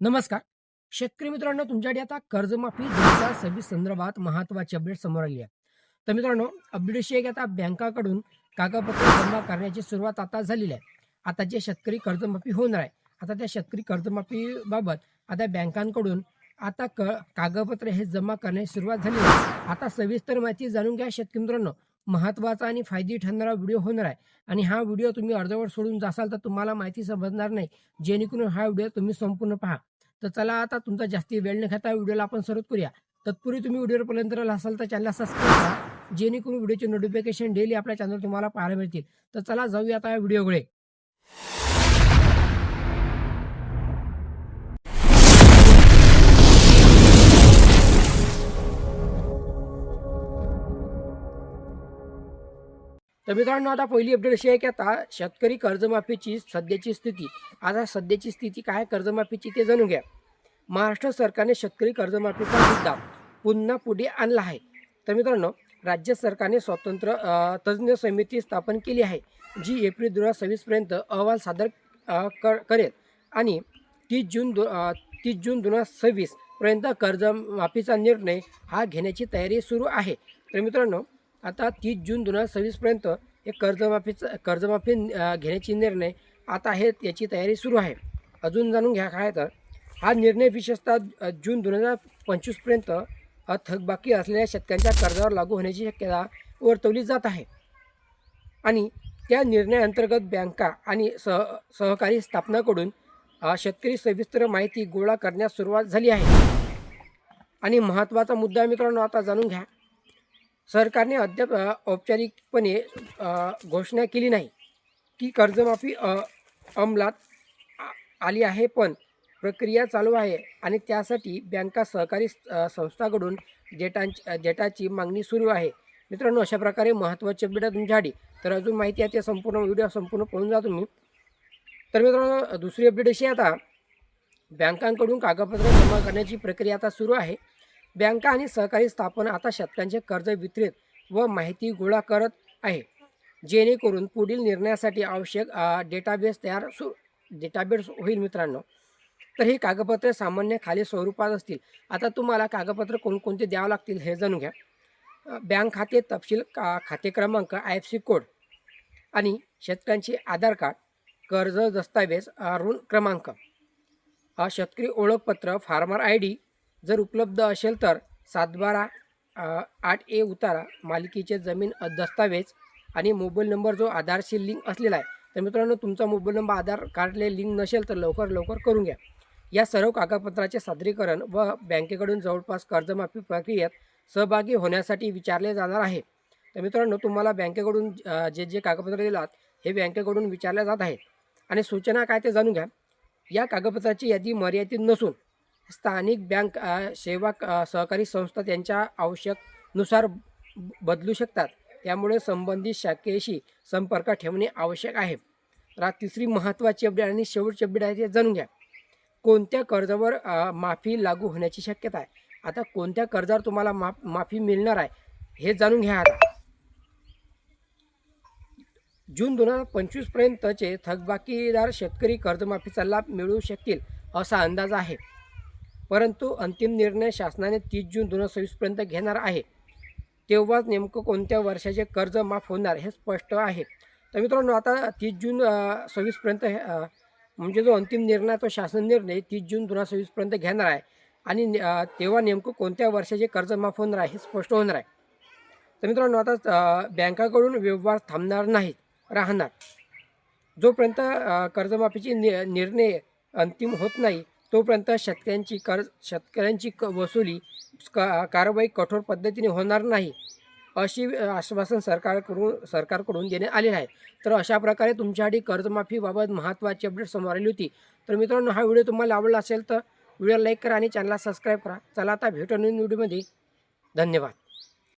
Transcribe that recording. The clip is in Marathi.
नमस्कार. शेतकरी मित्रांनो तुमच्याकडे आता कर्जमाफी दोन हजार सव्वीस संदर्भात महत्वाची अपडेट समोर आली आहे. तर मित्रांनो अपडेट अशी आहे की आता बँकाकडून कागदपत्र जमा करण्याची सुरुवात आता झालेली आहे. आता जे शेतकरी कर्जमाफी होणार आहे आता त्या शेतकरी कर्जमाफीबाबत आता बँकांकडून आता क कागदपत्र हे जमा करण्याची सुरुवात झाली आहे. आता सविस्तर माहिती जाणून घ्या शेतकरी मित्रांनो. महत्त्वाचा आणि फायदे ठरणारा व्हिडिओ होणार आहे. आणि हा व्हिडिओ तुम्ही अर्धवट सोडून जासाल तर तुम्हाला माहिती समजणार नाही. जेणेकरून हा व्हिडिओ तुम्ही संपूर्ण पहा. तर चला आता तुमचा जास्ती वेळ न घेता व्हिडिओला आपण सुरुवात करूया. तत्पूर्वी तुम्ही व्हिडिओपर्यंत राहिला असाल तर चॅनलला सबस्क्राईब करा. जेणेकरून व्हिडिओचे नोटिफिकेशन डेली आपल्या चॅनल तुम्हाला पाहायला मिळतील. तर चला जाऊया आता व्हिडिओकडे. तर मित्रांनो आता पहिली अपडेट अशी आहे की आता शेतकरी कर्जमाफीची सध्याची स्थिती. आता सध्याची स्थिती काय आहे? कर्जमाफीची ते जाणून घ्या. महाराष्ट्र सरकारने शेतकरी कर्जमाफीचा मुद्दा पुन्हा पुढे आणला आहे. तर मित्रांनो राज्य सरकारने स्वतंत्र तज्ज्ञ समिती स्थापन केली आहे जी एप्रिल दोन हजार सव्वीसपर्यंत अहवाल सादर कर करेल. आणि तीस जून दो तीस जून दोन हजार सव्वीसपर्यंत कर्जमाफीचा निर्णय हा घेण्याची तयारी सुरू आहे. तर मित्रांनो आता तीस जून दोन हजार सव्वीसपर्यंत हे कर्जमाफीचं कर्जमाफी घेण्याची निर्णय आता आहे याची तयारी सुरू आहे. अजून जाणून घ्या काय तर. हा निर्णय विशेषतः जून दोन हजार पंचवीसपर्यंत थकबाकी असलेल्या शेतकऱ्यांच्या कर्जावर लागू होण्याची शक्यता वर्तवली जात आहे. आणि त्या निर्णयाअंतर्गत बँका आणि सह सहकारी स्थापनाकडून शेतकरी सविस्तर माहिती गोळा करण्यास सुरुवात झाली आहे. आणि महत्त्वाचा मुद्दा मित्रांनो आता जाणून घ्या. सरकारने अद्याप औपचारिकपणे घोषणा केली नाही की कर्जमाफी अंमलात आली आहे पण प्रक्रिया चालू आहे आणि त्यासाठी बँका सहकारी संस्थाकडून डेटांची डेटाची मागणी सुरू आहे. मित्रांनो अशा प्रकारे महत्त्वाचे अपडेट आहे तुमच्यासाठी तर अजून माहिती आहे ते संपूर्ण व्हिडिओ संपूर्ण पळून जा तुम्ही. तर मित्रांनो दुसरी अपडेट अशी आता. बँकांकडून कागदपत्रे जमा करण्याची प्रक्रिया आता सुरू आहे. बँका आणि सहकारी स्थापना आता शेतकऱ्यांचे कर्ज वितरित व माहिती गोळा करत आहे. जेणेकरून पुढील निर्णयासाठी आवश्यक डेटाबेस तयार सु डेटाबेस होईल मित्रांनो. तर ही कागदपत्रे सामान्य खाली स्वरूपात असतील. आता तुम्हाला कागदपत्र कोणकोणते द्यावं लागतील हे जाणून घ्या. बँक खाते तपशील का खाते क्रमांक आय एफ सी कोड आणि शेतकऱ्यांचे आधार कार्ड कर्ज दस्तावेज ऋण क्रमांक. शेतकरी ओळखपत्र फार्मर आय डी जर उपलब्ध असेल तर सातबारा आठ ए उतारा मालकीचे जमीन दस्तावेज आणि मोबाईल नंबर जो आधारशी लिंक असलेला आहे. तर मित्रांनो तुमचा मोबाईल नंबर आधार कार्डले लिंक नसेल तर लवकर लवकर करून घ्या. या सर्व कागदपत्राचे सादरीकरण व बँकेकडून जवळपास कर्जमाफी प्रक्रियेत सहभागी होण्यासाठी विचारले जाणार आहे. तर मित्रांनो तुम्हाला बँकेकडून जे जे कागदपत्र दिलात हे बँकेकडून विचारले जात आहेत. आणि सूचना काय ते जाणून घ्या. या कागदपत्राची यादी मर्यादित नसून स्थानिक बँक सेवा सहकारी संस्था त्यांच्या आवश्यकनुसार बदलू शकतात. त्यामुळे संबंधित शाखेशी संपर्क ठेवणे आवश्यक आहे. रा तिसरी महत्त्वाची अपडेट आणि शेवटची अपडेट आहे ते जाणून घ्या. कोणत्या कर्जावर माफी लागू होण्याची शक्यता आहे? आता कोणत्या कर्जावर तुम्हाला माफ माफी मिळणार आहे? हे जाणून घ्या आता. जून दोन हजार पंचवीसपर्यंतचे थकबाकीदार शेतकरी कर्जमाफीचा लाभ मिळवू शकतील असा अंदाज आहे. परंतु अंतिम निर्णय शासनाने तीस जून दोन हजार सव्वीसपर्यंत घेणार आहे. तेव्हाच नेमकं कोणत्या वर्षाचे कर्ज माफ होणार हे स्पष्ट आहे. तर मित्रांनो आता तीस जून सव्वीसपर्यंत हे, म्हणजे जो अंतिम निर्णय तो शासन निर्णय तीस जून दोन हजार सव्वीसपर्यंत घेणार आहे. आणि तेव्हा नेमकं कोणत्या वर्षाचे कर्ज माफ होणार आहे हे स्पष्ट होणार आहे. तर मित्रांनो आता बँकाकडून व्यवहार थांबणार नाहीत राहणार. जोपर्यंत कर्जमाफीचे कर्जमाफीची नि निर्णय अंतिम होत नाही तोपर्यंत शेतकऱ्यांची कर्ज शेतकऱ्यांची क वसुली का कारवाई कठोर पद्धतीने होणार नाही अशी आश्वासन सरकारकडून सरकारकडून देण्यात आलेलं आहे. तर अशा प्रकारे तुमच्यासाठी कर्जमाफीबाबत महत्त्वाची अपडेट समोर आली होती. तर मित्रांनो हा व्हिडिओ तुम्हाला आवडला असेल तर व्हिडिओ लाईक करा आणि चॅनलला सबस्क्राईब करा. चला आता भेटून व्हिडिओमध्ये. धन्यवाद.